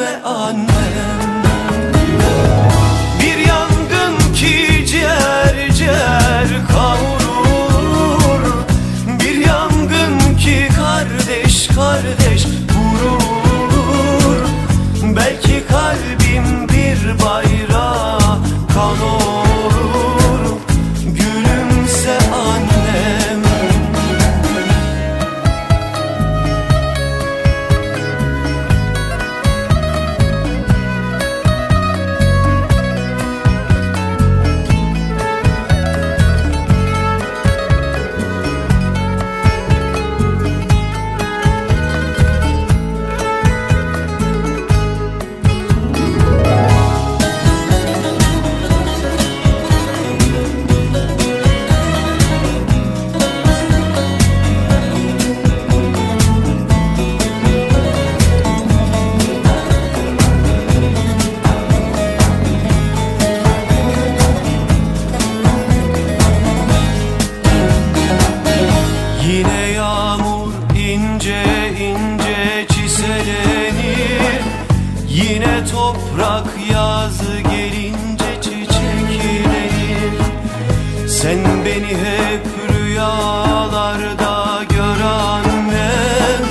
Üzülme annem yazı gelince çiçeklenir Sen beni hep rüyalarda gör annem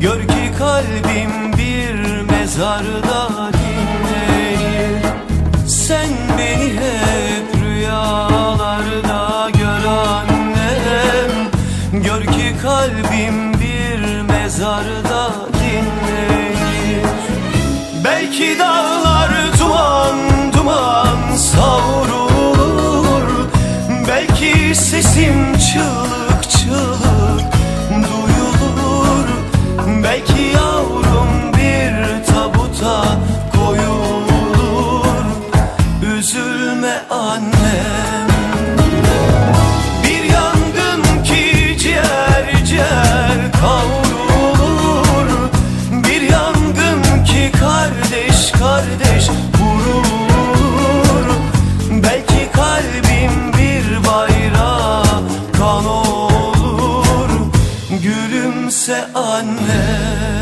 Gör ki kalbim bir mezarda dinlenir Sen beni hep rüyalarda gör annem Gör ki kalbim bir mezarda dinlenir Belki dağlar Belki sesim çığlık çığlık duyulur. Belki yavrum bir tabuta koyulur. Üzülme annem. Bir Gülümse anne